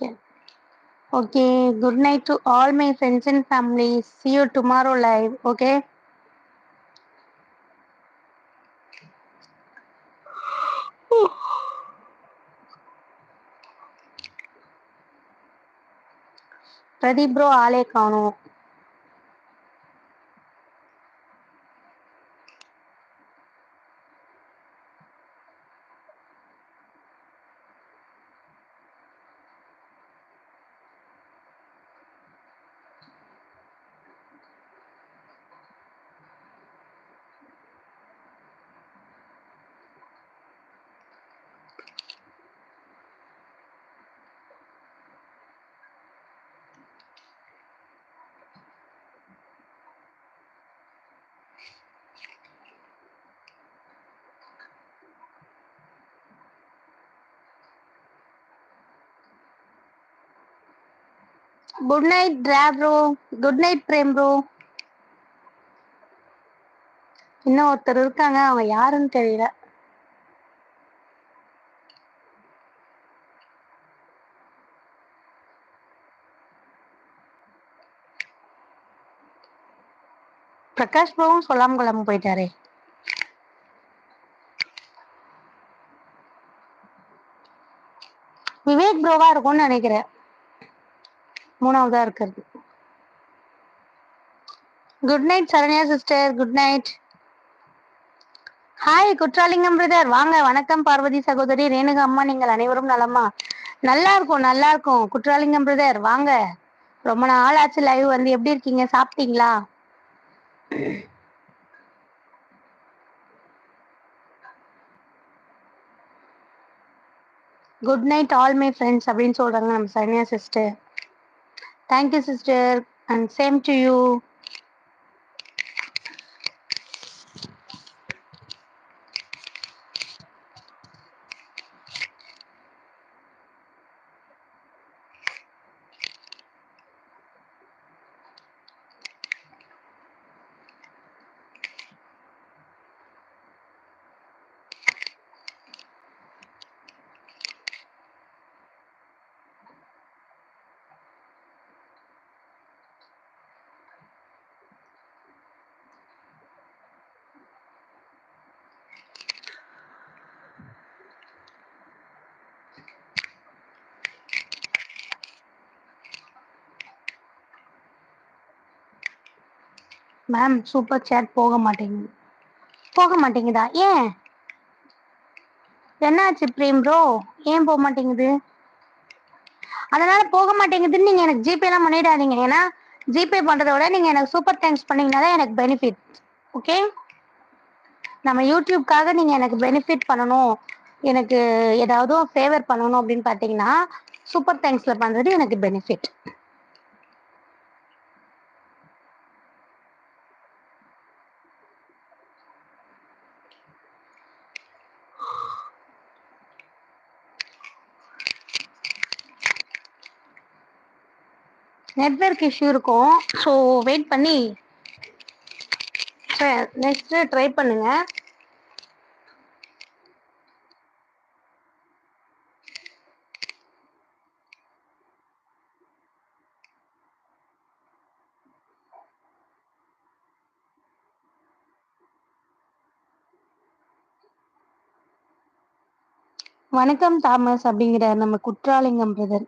Okay. Okay. Good night to all my friends and family. See you tomorrow live. Okay. Pradeep bro ఆలే కాను good night draw bro good night Prem bro இன்னும் ஒருத்தர் இருக்காங்க அவங்க யாருன்னு தெரியல. பிரகாஷ் ப்ரோவும் சொல்லாம குழம்பு போயிட்டாரே. விவேக் ப்ரோவா இருக்கும்னு நினைக்கிறேன். மூணாவதா இருக்கிறது. Good night Saranya sister good night hi Kutralingam brother வாங்க வணக்கம் பார்வதி சகோதரி. ரேணுகா அம்மா நீங்கள் அனைவரும் நலமா? நல்லா இருக்கும் நல்லா இருக்கும். குற்றாலிங்கம் பிரதர் வாங்க. ரொம்ப நாள் ஆச்சு லைவ் வந்து. எப்படி இருக்கீங்க? சாப்பிட்டீங்களா? Good night all my friends அப்படின்னு சொல்றாங்க நம்ம Saranya sister Thank you, sister, and same to you. Ma'am super chat போக மாட்டேங்குது. போக மாட்டேங்குதா? ஏன்? என்னாச்சு பிரேம் ப்ரோ ஏன் போக மாட்டேங்குது? அதனால போக மாட்டேங்குதுன்னு நீங்க எனக்கு ஜிபே எல்லாம் பண்ணிடாதீங்க. ஏன்னா ஜிபே பண்றதை விட நீங்க எனக்கு சூப்பர் தேங்க்ஸ் பண்ணீங்கன்னா தான் எனக்கு பெனிஃபிட் ஓகே நம்ம யூடியூப்காக நீங்க எனக்கு பெனிஃபிட் பண்ணணும். எனக்கு ஏதாவது ஃபேவர் பண்ணணும் அப்படின்னு பாத்தீங்கன்னா சூப்பர் தேங்க்ஸ்ல பண்றது எனக்கு பெனிஃபிட் நெட்ஒர்க் இஷ்யூ இருக்கும். ஸோ வெயிட் பண்ணி நெக்ஸ்ட் ட்ரை பண்ணுங்க. வணக்கம் தாமஸ் அப்படிங்கிற நம்ம குற்றாலிங்கம் பிரதர்